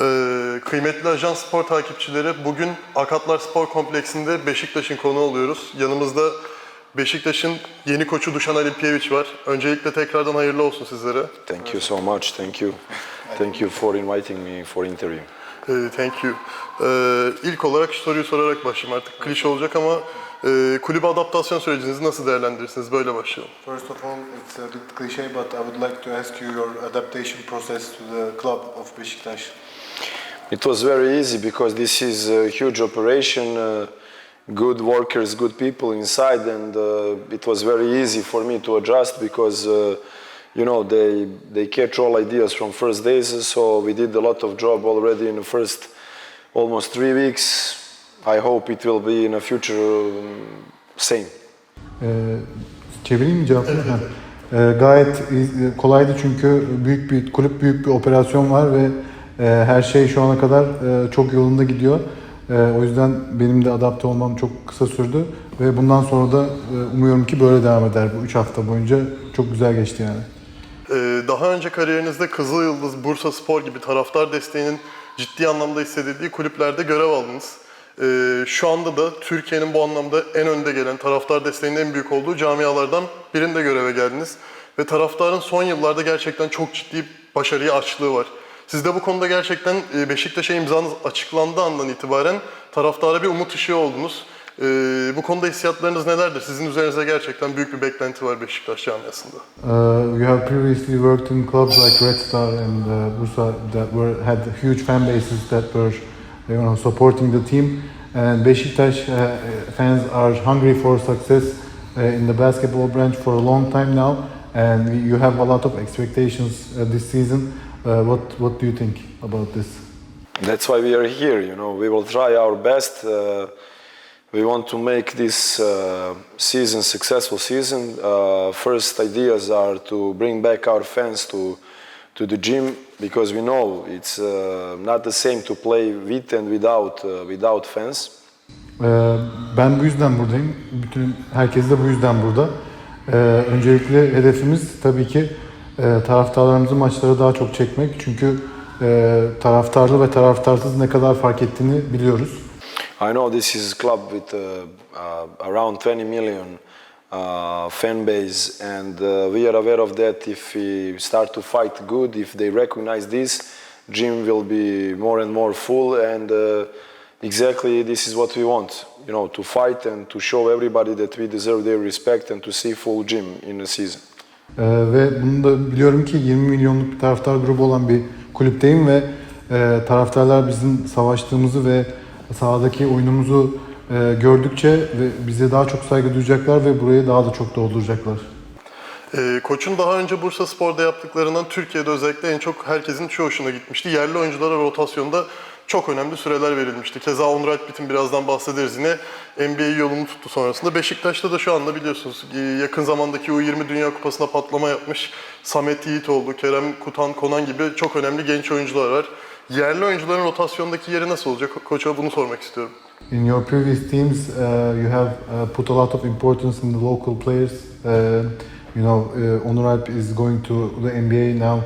Ee, kıymetli Ajans Spor takipçileri bugün Akatlar Spor Kompleksinde Beşiktaş'ın konu oluyoruz. Yanımızda Beşiktaş'ın yeni koçu Dušan Alimpijević var. Öncelikle tekrardan hayırlı olsun sizlere. Thank you so much. Thank you. Thank you for inviting me for interview. Ee, thank you. Ee, ilk olarak şu soruyu sorarak başlayayım artık. Klişe olacak ama e, kulübe adaptasyon sürecinizi nasıl değerlendirirsiniz? Böyle başlayalım. First of all, it's a bit cliche, but I would like to ask you your adaptation process to the club of Beşiktaş. It was very easy because this is a huge operation. Uh, good workers, good people inside, and uh, it was very easy for me to adjust because uh, you know they they catch all ideas from first days. So we did a lot of job already in the first almost three weeks. I hope it will be in the future um, same. Ee, çevireyim mi cevabını? Gayet iyi- kolaydı çünkü büyük bir kulüp büyük bir operasyon var ve her şey şu ana kadar e, çok yolunda gidiyor. E, o yüzden benim de adapte olmam çok kısa sürdü ve bundan sonra da e, umuyorum ki böyle devam eder bu 3 hafta boyunca. Çok güzel geçti yani. Ee, daha önce kariyerinizde Kızıl Yıldız, Bursa Spor gibi taraftar desteğinin ciddi anlamda hissedildiği kulüplerde görev aldınız. Ee, şu anda da Türkiye'nin bu anlamda en önde gelen taraftar desteğinin en büyük olduğu camialardan birinde göreve geldiniz. Ve taraftarın son yıllarda gerçekten çok ciddi başarıya açlığı var. Siz de bu konuda gerçekten e, Beşiktaş'a imzanız açıklandığı andan itibaren taraftara bir umut ışığı oldunuz. Ee, bu konoda hissiyatlarınız nelerdir? Sizin üzerinize gerçekten büyük bir beklenti var Beşiktaş camiasında. Uh, you have previously worked in clubs like Red Star and uh, Bursa that were had huge fan bases that were you know supporting the team. And Beşiktaş uh, fans are hungry for success uh, in the basketball branch for a long time now, and you have a lot of expectations uh, this season. Uh, what what do you think about this? That's why we are here. You know, we will try our best. Uh, we want to make this uh, season successful season. Uh, first ideas are to bring back our fans to to the gym because we know it's uh, not the same to play with and without uh, without fans. Ee, Ben bu yüzden buradayım. Bütün herkes de bu yüzden burada. Ee, Öncelikle hedefimiz tabii ki e, taraftarlarımızı maçlara daha çok çekmek. Çünkü e, taraftarlı ve taraftarsız ne kadar fark ettiğini biliyoruz. I know this is a club with uh, uh, around 20 million uh, fan base, and uh, we are aware of that. If we start to fight good, if they recognize this, gym will be more and more full, and uh, exactly this is what we want. You know, to fight and to show everybody that we deserve their respect and to see full gym in a season. Ee, Ve bunu da biliyorum ki 20 milyonluk bir taraftar grubu olan bir kulüpteyim ve e, taraftarlar bizim savaştığımızı ve sahadaki oyunumuzu e, gördükçe ve bize daha çok saygı duyacaklar ve burayı daha da çok dolduracaklar. Ee, koçun daha önce Bursa Spor'da yaptıklarından Türkiye'de özellikle en çok herkesin şu hoşuna gitmişti. Yerli oyunculara rotasyonda çok önemli süreler verilmişti. Keza Onur Alpbit'in birazdan bahsederiz yine NBA yolunu tuttu sonrasında. Beşiktaş'ta da şu anda biliyorsunuz e, yakın zamandaki U20 Dünya Kupası'nda patlama yapmış Samet Yiğitoğlu, Kerem Kutan, Konan gibi çok önemli genç oyuncular var. Yerli oyuncuların rotasyondaki yeri nasıl olacak? Ko- Koça bunu sormak istiyorum. In your previous teams, uh, you have uh, put a lot of importance in the local players. Uh, you know, uh, Onur Alp is going to the NBA now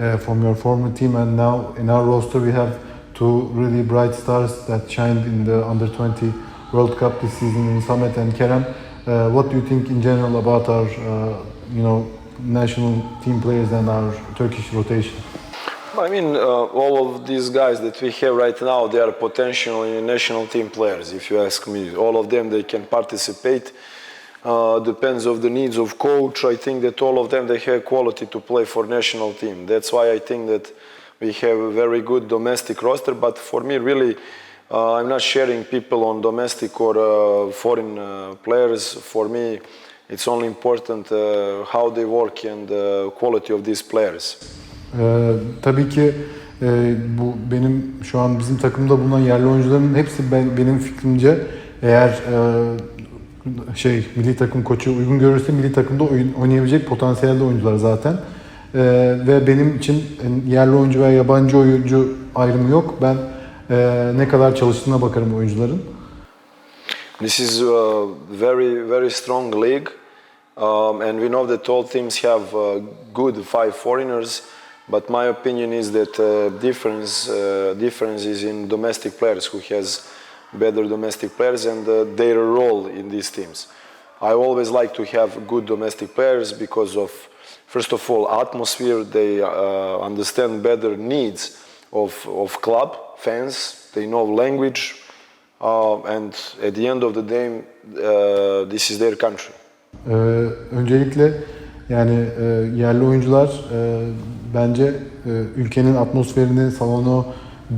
uh, from your former team, and now in our roster we have two really bright stars that shined in the Under 20 World Cup this season in Samet and Kerem. Uh, what do you think in general about our, uh, you know, national team players and our Turkish rotation? I mean, uh, all of these guys that we have right now, they are potential national team players. If you ask me, all of them they can participate. Uh, depends of the needs of coach. I think that all of them they have quality to play for national team. That's why I think that we have a very good domestic roster. But for me, really, uh, I'm not sharing people on domestic or uh, foreign uh, players. For me, it's only important uh, how they work and the quality of these players. Ee, tabii ki e, bu benim şu an bizim takımda bulunan yerli oyuncuların hepsi ben, benim fikrimce eğer e, şey milli takım koçu uygun görürse milli takımda oyun, oynayabilecek potansiyelde oyuncular zaten. Ee, ve benim için yerli oyuncu veya yabancı oyuncu ayrımı yok. Ben e, ne kadar çalıştığına bakarım oyuncuların. This is a very, very strong league, um, and we know that all teams have uh, good five foreigners. But my opinion is that uh, difference uh, difference is in domestic players who has better domestic players and uh, their role in these teams. I always like to have good domestic players because of first of all atmosphere. They uh, understand better needs of of club fans. They know language, uh, and at the end of the day, uh, this is their country. Ee, öncelikle yani e, yerli oyuncular e, bence e, ülkenin atmosferini, salonu,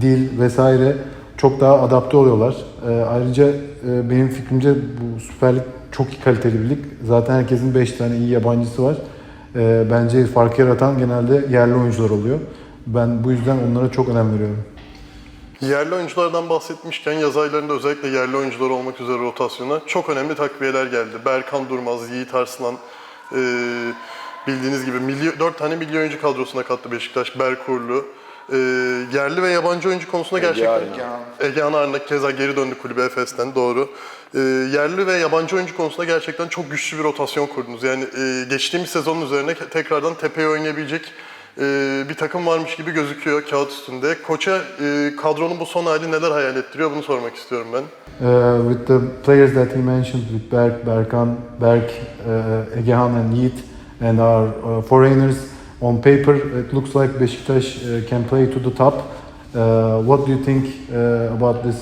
dil vesaire çok daha adapte oluyorlar. E, ayrıca e, benim fikrimce bu Süper çok iyi kaliteli bir lig. Zaten herkesin 5 tane iyi yabancısı var. E, bence fark yaratan genelde yerli oyuncular oluyor. Ben bu yüzden onlara çok önem veriyorum. Yerli oyunculardan bahsetmişken yaz aylarında özellikle yerli oyuncular olmak üzere rotasyona çok önemli takviyeler geldi. Berkan Durmaz, Yiğit Arslan, e, bildiğiniz gibi milli, 4 tane milli oyuncu kadrosuna kattı Beşiktaş, Berkurlu. E, yerli ve yabancı oyuncu konusunda gerçekten... Egehan Arna keza geri döndü kulübe Efes'ten, doğru. E, yerli ve yabancı oyuncu konusunda gerçekten çok güçlü bir rotasyon kurdunuz. Yani e, geçtiğimiz sezonun üzerine tekrardan tepeye oynayabilecek e, bir takım varmış gibi gözüküyor kağıt üstünde. Koça e, kadronun bu son hali neler hayal ettiriyor bunu sormak istiyorum ben. Uh, with the players that he mentioned, with Berk, Berkan, Berk, uh, Egehan and Yiğit, and our uh, foreigners, on paper it looks like Beşiktaş uh, can play to the top. Uh, what do you think uh, about this,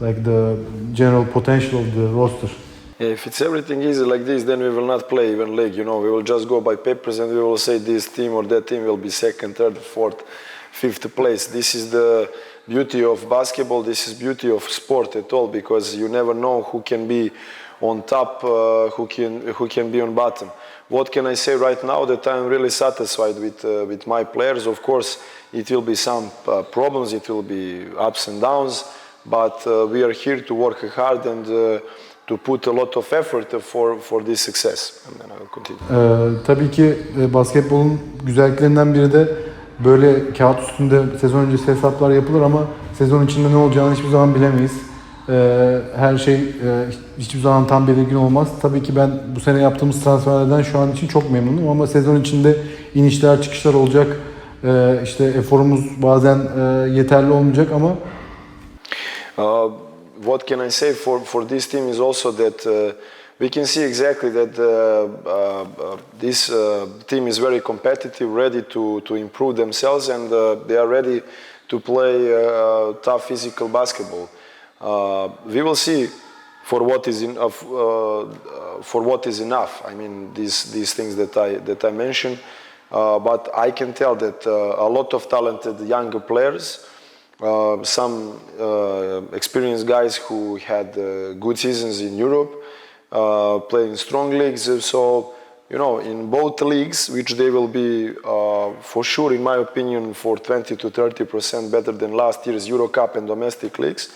like the general potential of the roster? If it's everything easy like this, then we will not play even league. You know, we will just go by papers and we will say this team or that team will be second, third, fourth, fifth place. This is the beauty of basketball. This is beauty of sport at all because you never know who can be on top, uh, who can who can be on bottom. What can I say right now? That I'm really satisfied with uh, with my players. Of course, it will be some uh, problems. It will be ups and downs, but uh, we are here to work hard and. Uh, to put a lot of effort for, for this success. And then I'll continue. Ee, tabii ki e, basketbolun güzelliklerinden biri de böyle kağıt üstünde sezon öncesi hesaplar yapılır ama sezon içinde ne olacağını hiçbir zaman bilemeyiz. Ee, her şey e, hiçbir zaman tam belirgin olmaz. Tabii ki ben bu sene yaptığımız transferlerden şu an için çok memnunum ama sezon içinde inişler çıkışlar olacak. Ee, işte eforumuz bazen e, yeterli olmayacak ama Uh, what can I say for, for this team is also that uh, we can see exactly that uh, uh, uh, this uh, team is very competitive, ready to, to improve themselves, and uh, they are ready to play uh, tough physical basketball. Uh, we will see for what is in, uh, uh, for what is enough. I mean these these things that I that I mentioned, but I can tell that a lot of talented younger players uh, some uh, experienced guys who had uh, good seasons in Europe, uh, playing strong leagues. So, you know, in both leagues, which they will be for sure, in my opinion, for 20 to 30 percent better than last year's Euro Cup and domestic leagues.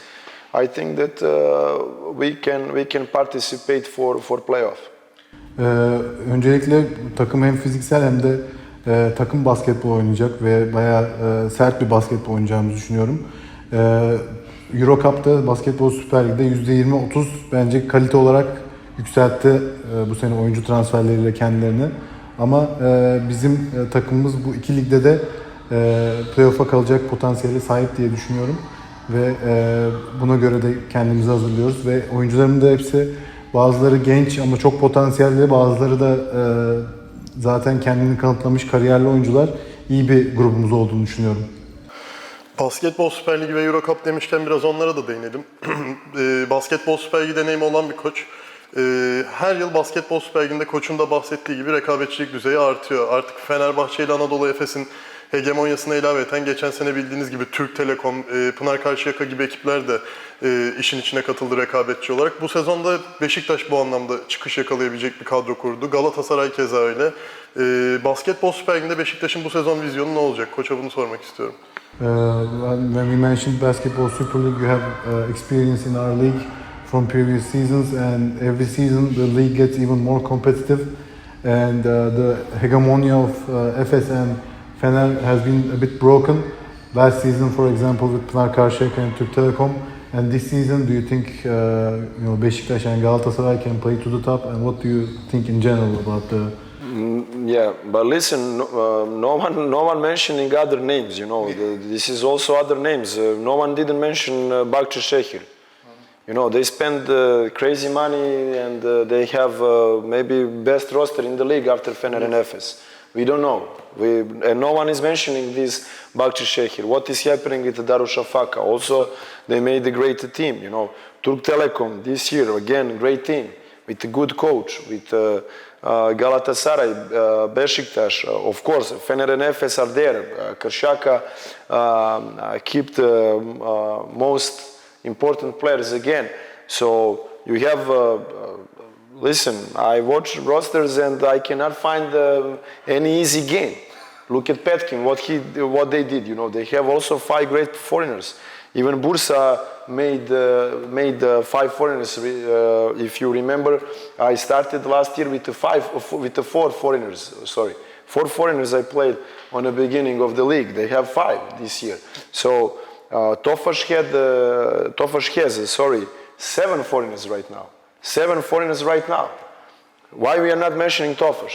I think that uh, we can we can participate for for playoff. Ee, öncelikle takım hem fiziksel hem de e, takım basketbol oynayacak ve bayağı e, sert bir basketbol oynayacağımızı düşünüyorum. Ee, Euro Cup'ta basketbol Süper Lig'de %20-30 bence kalite olarak yükseltti e, bu sene oyuncu transferleriyle kendilerini. Ama e, bizim e, takımımız bu iki ligde de e, playoff'a kalacak potansiyele sahip diye düşünüyorum. Ve e, buna göre de kendimizi hazırlıyoruz ve oyuncuların da hepsi bazıları genç ama çok potansiyelli, bazıları da e, zaten kendini kanıtlamış kariyerli oyuncular. İyi bir grubumuz olduğunu düşünüyorum. Basketbol Süper Ligi ve Euro Cup demişken biraz onlara da değinelim. E, Basketbol Süper Ligi deneyimi olan bir koç. E, her yıl Basketbol Süper Ligi'nde koçun da bahsettiği gibi rekabetçilik düzeyi artıyor. Artık Fenerbahçe ile Anadolu Efes'in hegemonyasına ilaveten geçen sene bildiğiniz gibi Türk Telekom, e, Pınar Karşıyaka gibi ekipler de e, işin içine katıldı rekabetçi olarak. Bu sezonda Beşiktaş bu anlamda çıkış yakalayabilecek bir kadro kurdu. Galatasaray keza öyle. E, Basketbol Süper Ligi'nde Beşiktaş'ın bu sezon vizyonu ne olacak? Koça bunu sormak istiyorum. Uh, when we mentioned basketball Super League, you have uh, experience in our league from previous seasons, and every season the league gets even more competitive. And uh, the hegemony of uh, and Fener has been a bit broken. Last season, for example, with Pınar Karşıyaka and Türk Telekom. And this season, do you think uh, you know Beşiktaş and Galatasaray can play to the top? And what do you think in general about the Yeah, but listen, no, uh, no one, no one mentioning other names. You know, the, this is also other names. Uh, no one didn't mention uh, Bakçı Şehir. You know, they spend uh, crazy money and uh, they have uh, maybe best roster in the league after Fener and Efes. We don't know. We, and no one is mentioning this Bakçı Şehir. What is happening with Darüşşafaka? Also, they made a great team. You know, Turk Telekom this year again great team with a good coach with. Uh, uh, Galatasaray, uh, Besiktas, uh, of course, Fener and Efes are there. Uh, Kershaka um, uh, kept uh, uh, most important players again. So you have, uh, uh, listen, I watch rosters and I cannot find uh, any easy game. Look at Petkin, what he, what they did. You know, they have also five great foreigners. Even Bursa made uh, made uh, five foreigners. Uh, if you remember, I started last year with the five with the four foreigners. Sorry, four foreigners I played on the beginning of the league. They have five this year. So uh, Tofaş had uh, Tofaş has uh, sorry seven foreigners right now. Seven foreigners right now. Why we are not mentioning Tofaş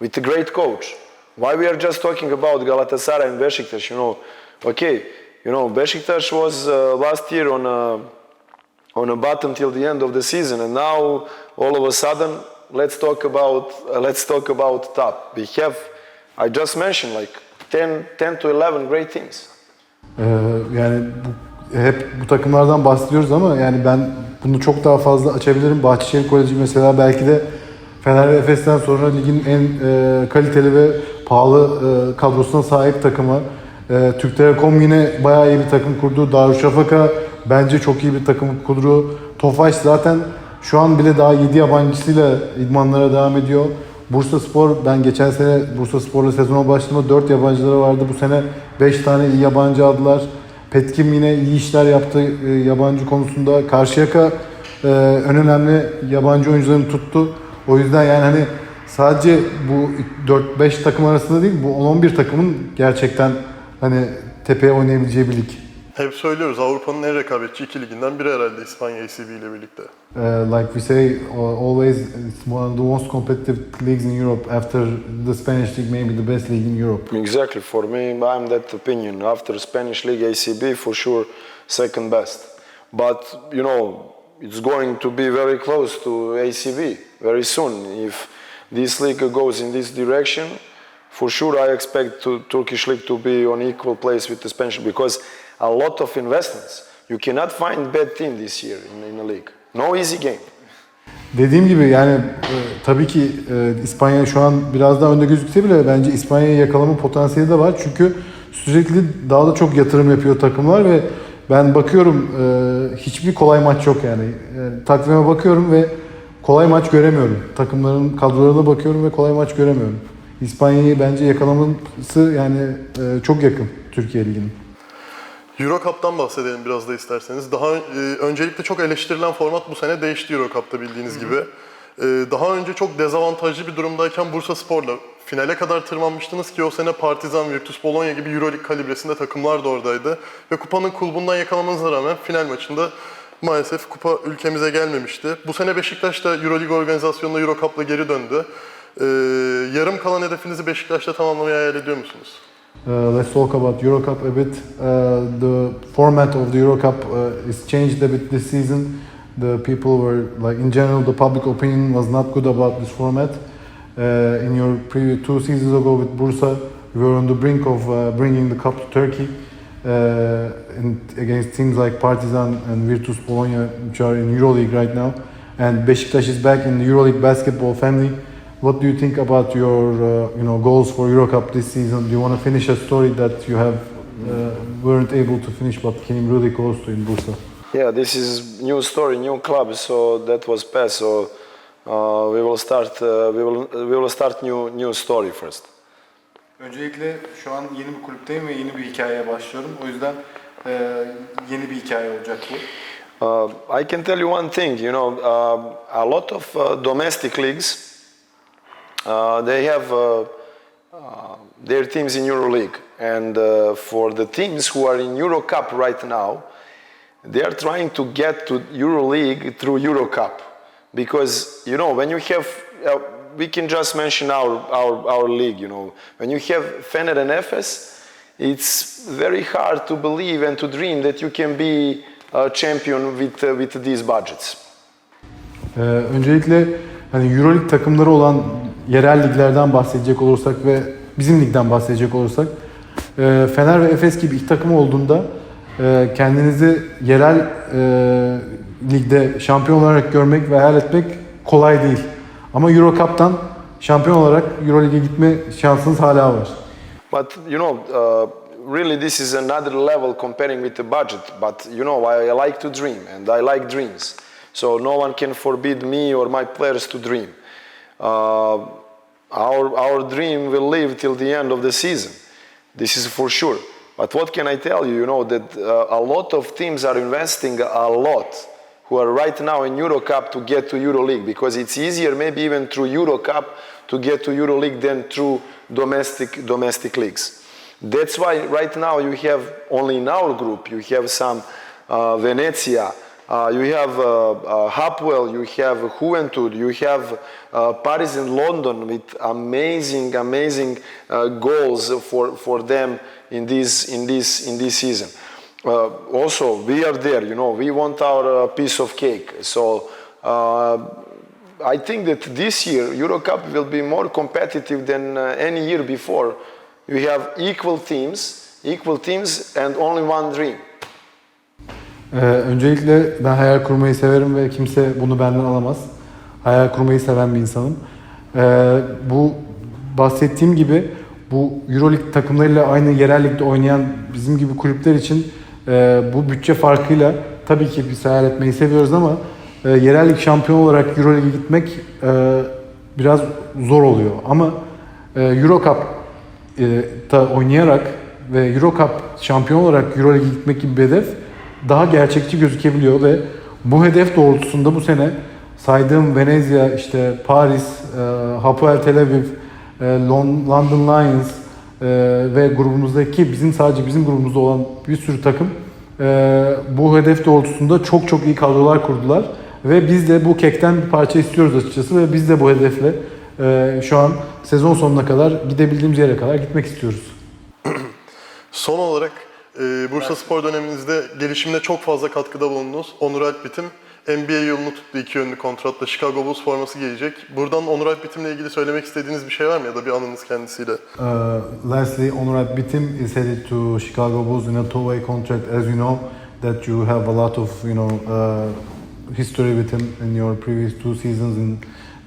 with the great coach? Why we are just talking about Galatasaray and Besiktas? You know, okay, you know Besiktas was uh, last year on a on a bottom till the end of the season, and now all of a sudden let's talk about uh, let's talk about top. We have I just mentioned like 10, 10 to 11 great teams. Ee, bu, hep bu takımlardan bahsediyoruz ama yani ben bunu çok daha fazla açabilirim. Bahçeşehir Koleji mesela belki de Fener ve Efes'ten sonra ligin en e, kaliteli ve pahalı e, kadrosuna sahip takımı. E, Türk Telekom yine bayağı iyi bir takım kurdu. Darüşşafaka bence çok iyi bir takım kurdu. Tofaş zaten şu an bile daha 7 yabancısıyla idmanlara devam ediyor. Bursa Spor, ben geçen sene Bursa Spor'la sezona başladığımda 4 yabancıları vardı. Bu sene 5 tane iyi yabancı aldılar. Petkim yine iyi işler yaptı e, yabancı konusunda. Karşıyaka e, en önemli yabancı oyuncularını tuttu. O yüzden yani hani sadece bu 4-5 takım arasında değil, bu 10-11 takımın gerçekten hani tepeye oynayabileceği bir lig. Hep söylüyoruz Avrupa'nın en rekabetçi iki liginden biri herhalde İspanya ACB ile birlikte. Uh, like we say uh, always, it's one of the most competitive leagues in Europe. After the Spanish league, maybe the best league in Europe. Exactly. For me, I'm that opinion. After Spanish League, ACB for sure second best. But you know, it's going to be very close to ACB very soon. If this league goes in this direction, for sure I expect to, Turkish league to be on equal place with the Spanish because a lot of investments. You cannot find bad team this year in, in the league. No easy game. Dediğim gibi yani e, tabii ki e, İspanya şu an biraz daha önde gözükse bile bence İspanya'yı yakalama potansiyeli de var. Çünkü sürekli daha da çok yatırım yapıyor takımlar ve ben bakıyorum e, hiçbir kolay maç yok yani. E, takvime bakıyorum ve kolay maç göremiyorum. Takımların kadrolarına bakıyorum ve kolay maç göremiyorum. İspanya'yı bence yakalaması yani e, çok yakın Türkiye Ligi'nin. Euro Cup'tan bahsedelim biraz da isterseniz. Daha e, öncelikle çok eleştirilen format bu sene değişti Euro Cup'ta bildiğiniz gibi. E, daha önce çok dezavantajlı bir durumdayken Bursa Spor'la finale kadar tırmanmıştınız ki o sene Partizan, Virtus Bologna gibi Euroleague kalibresinde takımlar da oradaydı. Ve kupanın kulbundan yakalamanıza rağmen final maçında maalesef kupa ülkemize gelmemişti. Bu sene Beşiktaş da Euroleague organizasyonunda Euro Cup'la geri döndü. E, yarım kalan hedefinizi Beşiktaş'ta tamamlamayı hayal ediyor musunuz? Uh, let's talk about Euro Cup a bit. Uh, the format of the Euro Cup uh, is changed a bit this season. The people were like, in general, the public opinion was not good about this format. In your previous two seasons ago with Bursa, you were on the brink of bringing the cup to Turkey. Uh, in, against teams like Partizan and Virtus Bologna, which are in EuroLeague right now, and Besiktas is back in the EuroLeague basketball family. What do you think about your uh, you know goals for Euro Cup this season? Do you want to finish a story that you have uh, weren't able to finish but came really close to in Bursa? Yeah, this is new story, new club. So that was past. So uh, we will start. Uh, we will we will start new new story first. Öncelikle şu an yeni bir kulüpteyim ve yeni bir hikayeye başlıyorum. O yüzden e, yeni bir hikaye olacak bu. Uh, I can tell you one thing. You know, uh, a lot of uh, domestic leagues they have uh, uh, their teams in EuroLeague, and uh, for the teams who are in EuroCup right now, they are trying to get to EuroLeague through EuroCup. Because you know when you have uh, we can just mention our, our, our league, you know. When you have Fener and Efes, it's very hard to believe and to dream that you can be a champion with, uh, with these budgets. Ee, öncelikle hani Euroleague takımları olan yerel liglerden bahsedecek olursak ve bizim ligden bahsedecek olursak e, Fener ve Efes gibi iki takım olduğunda e, kendinizi yerel e, ligde şampiyon olarak görmek ve hayal etmek kolay değil. Ama Euro Cup'tan şampiyon olarak Euroleague'e gitme şansınız hala var. But you know, uh, really, this is another level comparing with the budget. But you know, I, I like to dream, and I like dreams. So no one can forbid me or my players to dream. Uh, our our dream will live till the end of the season. This is for sure. But what can I tell you? You know that uh, a lot of teams are investing a lot who are right now in Euro Cup to get to EuroLeague because it's easier maybe even through Euro Cup to get to EuroLeague than through domestic domestic leagues. That's why right now you have only in our group you have some uh, Venezia, uh, you have uh, uh, Hapwell, you have Juventud, you have uh, Paris and London with amazing, amazing uh, goals for, for them in this in this in this season. Uh, also, we are there. You know, we want our piece of cake. So. I think that this year Euro Cup will be more competitive than any year before. You have equal teams, equal teams, and only one dream. Ee, öncelikle ben hayal kurmayı severim ve kimse bunu benden alamaz. Hayal kurmayı seven bir insanım. Ee, bu bahsettiğim gibi bu Euroleague takımlarıyla aynı yerel ligde oynayan bizim gibi kulüpler için e, bu bütçe farkıyla tabii ki biz hayal etmeyi seviyoruz ama e, yerel lig şampiyon olarak Euroleague'e gitmek e, biraz zor oluyor. Ama e, Euro Cup e, da oynayarak ve Euro Cup şampiyon olarak Euroleague'e gitmek gibi bir hedef daha gerçekçi gözükebiliyor ve bu hedef doğrultusunda bu sene saydığım Venezia, işte Paris, e, Hapoel Tel Aviv, e, Lon- London Lions e, ve grubumuzdaki bizim sadece bizim grubumuzda olan bir sürü takım e, bu hedef doğrultusunda çok çok iyi kadrolar kurdular ve biz de bu kekten bir parça istiyoruz açıkçası ve biz de bu hedefle e, şu an sezon sonuna kadar gidebildiğimiz yere kadar gitmek istiyoruz. Son olarak e, Bursa Spor döneminizde gelişimine çok fazla katkıda bulundunuz. Onur Alp Bitim NBA yolunu tuttu iki yönlü kontratla Chicago Bulls forması giyecek. Buradan Onur Alp Bitim'le ilgili söylemek istediğiniz bir şey var mı ya da bir anınız kendisiyle? Uh, lastly, Onur Bitim is headed to Chicago Bulls in a two-way contract. As you know, that you have a lot of you know uh, history with him in your previous two seasons in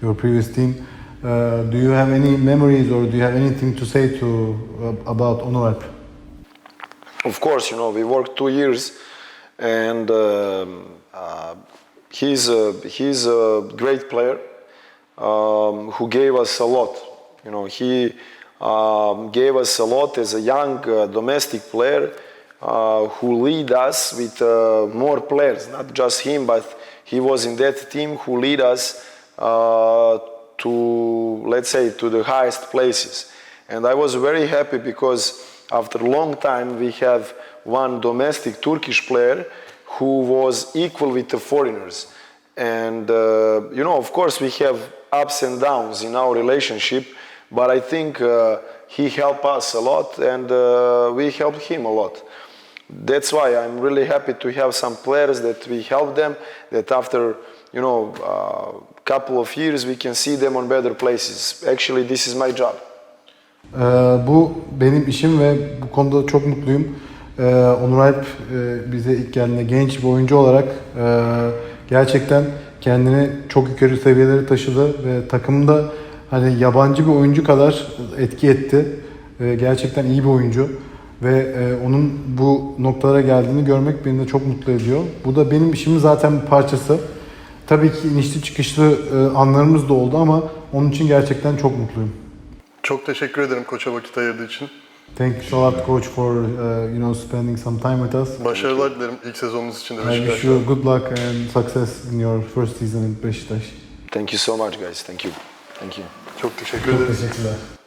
your previous team. Uh, do you have any memories or do you have anything to say to uh, about Onur Alp? Of course, you know, we worked two years, and um, uh, he's a, he's a great player um, who gave us a lot. You know, he um, gave us a lot as a young uh, domestic player uh, who lead us with uh, more players, not just him, but he was in that team who lead us uh, to, let's say, to the highest places. And I was very happy because after a long time we have one domestic Turkish player who was equal with the foreigners. And uh, you know, of course, we have ups and downs in our relationship, but I think uh, he helped us a lot, and uh, we helped him a lot. That's why I'm really happy to have some players that we help them. That after you know a couple of years, we can see them on better places. Actually, this is my job. Ee, bu benim işim ve bu konuda çok mutluyum. Ee, Onur Alp e, bize ilk geldiğinde genç bir oyuncu olarak e, gerçekten kendini çok yukarı seviyelere taşıdı ve takımda hani yabancı bir oyuncu kadar etki etti. Ee, gerçekten iyi bir oyuncu ve e, onun bu noktalara geldiğini görmek beni de çok mutlu ediyor. Bu da benim işimin zaten bir parçası. Tabii ki inişli çıkışlı e, anlarımız da oldu ama onun için gerçekten çok mutluyum. Çok teşekkür ederim koça vakit ayırdığı için. Thank you so much, coach, for uh, you know spending some time with us. Başarılar dilerim ilk sezonunuz için de I wish Beşiktaş'ta. you good luck and success in your first season in Beşiktaş. Thank you so much, guys. Thank you. Thank you. Çok teşekkür Çok ederiz. teşekkürler.